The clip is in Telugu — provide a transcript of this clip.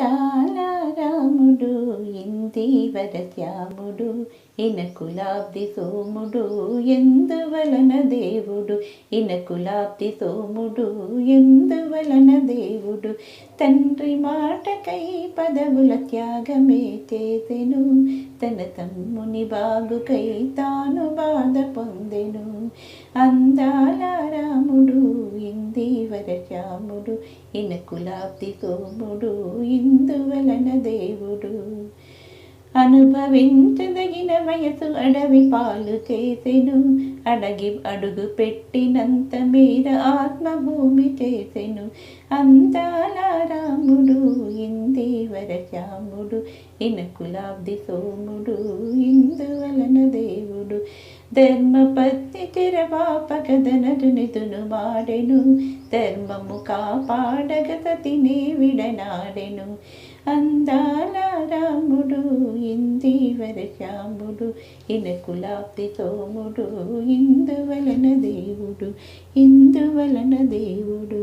దానారాముడు రాముడు ఇందీవర ఇన కులాబ్ది సోముడు ఎందువలన దేవుడు ఇన కులాబ్ది సోముడు ఎందువలన దేవుడు. తండ్రి మాటకై పదవుల త్యాగమే చేసెను తన తమ్ముని బాగుకై తాను బాధ పొందెను. అందాల రాముడు ఇందీ శ్యాముడు ఇన కులాబ్ది సోముడు ఇందువలన దేవుడు. అనుభవించదగిన వయసు అడవి పాలు చేసెను అడగి అడుగు పెట్టినంత మీద ఆత్మభూమి చేసెను. అందాల రాముడు ఇందీవర శ్యాముడు ఇన కులాబ్ది సోముడు ధర్మపత్ని చిరవాపకదనటునితును మాడెను. ధర్మము కాపాడగ సతినే విడనాడెను. అందాల రాముడు ఇందీవర శ్యాముడు ఇన కులాప్తి సోముడు ఇందువలన దేవుడు ఇందువలన దేవుడు.